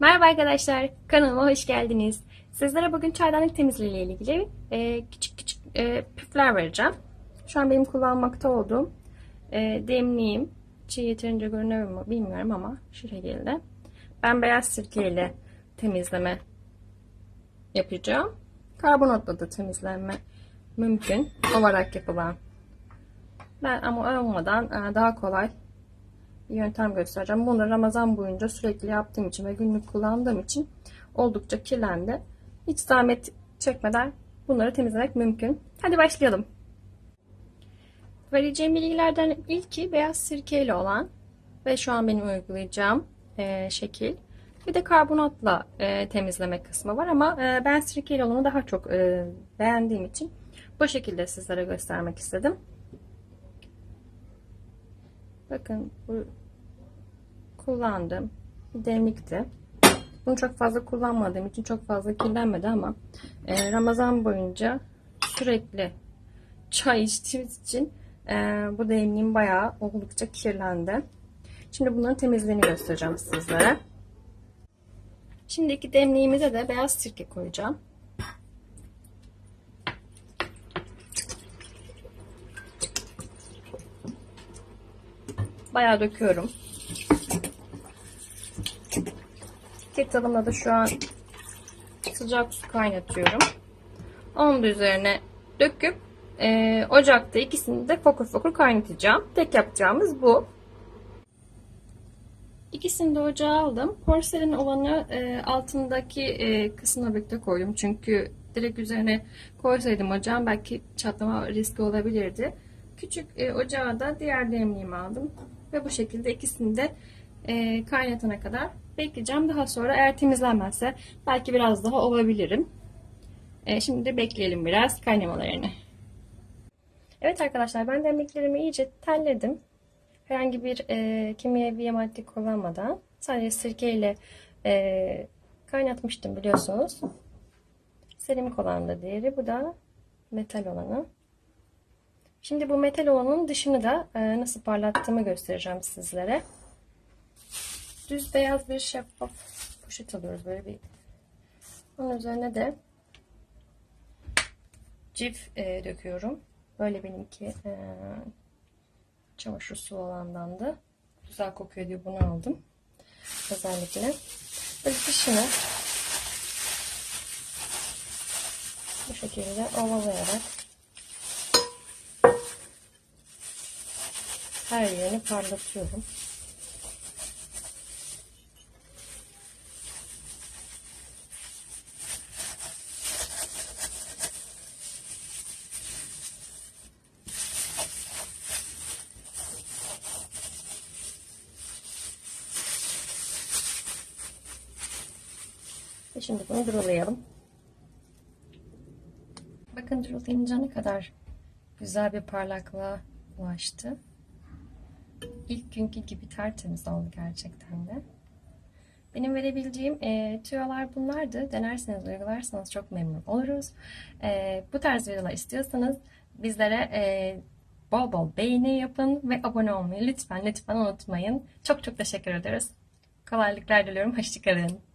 Merhaba arkadaşlar, kanalıma hoş geldiniz. Sizlere bugün çaydanlık temizliği ile ilgili e, küçük küçük e, püfler vereceğim. Şu an benim kullanmakta olduğum e, demliğim. Çiğ yeterince görünüyor mu bilmiyorum ama şu şekilde. Ben beyaz sirke ile temizleme yapacağım. Karbonatla da temizlenme mümkün. Olarak yapılan. Ben ama olmadan e, daha kolay yöntem göstereceğim. Bunu Ramazan boyunca sürekli yaptığım için ve günlük kullandığım için oldukça kirlendi. Hiç zahmet çekmeden bunları temizlemek mümkün. Hadi başlayalım. Vereceğim bilgilerden ilki beyaz sirkeyle olan ve şu an benim uygulayacağım e, şekil. Bir de karbonatla e, temizleme kısmı var ama e, ben sirkeyle olanı daha çok e, beğendiğim için bu şekilde sizlere göstermek istedim. Bakın bu kullandım. Demlikti. Bunu çok fazla kullanmadığım için çok fazla kirlenmedi ama e, Ramazan boyunca sürekli çay içtiğimiz için e, bu demliğim bayağı oldukça kirlendi. Şimdi bunların temizliğini göstereceğim sizlere. Şimdiki demliğimize de beyaz sirke koyacağım. Bayağı döküyorum. Kettle'ımda da şu an sıcak su kaynatıyorum. Onun da üzerine döküp e, ocakta ikisini de fokur fokur kaynatacağım. Tek yapacağımız bu. İkisini de ocağa aldım. Porselen olanı e, altındaki e, kısmına birlikte koydum. Çünkü direkt üzerine koysaydım ocağın belki çatlama riski olabilirdi. Küçük e, ocağa da diğer demliğimi aldım. Ve bu şekilde ikisini de e, kaynatana kadar bekleyeceğim. Daha sonra eğer temizlenmezse belki biraz daha olabilirim. E, şimdi bekleyelim biraz kaynamalarını. Evet arkadaşlar ben demliklerimi iyice telledim. Herhangi bir e, kimyevi madde kullanmadan sadece sirkeyle e, kaynatmıştım biliyorsunuz. Seramik olan da diğeri. Bu da metal olanı. Şimdi bu metal olanın dışını da e, nasıl parlattığımı göstereceğim sizlere. Düz beyaz bir şeffaf poşet alıyoruz böyle bir. Onun üzerine de cif e, döküyorum. Böyle benimki e, çamaşır su olandandı. Güzel kokuyor diye bunu aldım. Özellikle. Böyle dışını bu şekilde ovalayarak her yerini parlatıyorum. Şimdi bunu durulayalım. Bakın durulayınca ne kadar güzel bir parlaklığa ulaştı. İlk günkü gibi tertemiz oldu gerçekten de. Benim verebileceğim e, tüyolar bunlardı. Denerseniz, uygularsanız çok memnun oluruz. E, bu tarz videolar istiyorsanız bizlere e, bol bol beğeni yapın ve abone olmayı lütfen lütfen unutmayın. Çok çok teşekkür ederiz. Kolaylıklar diliyorum. Hoşçakalın.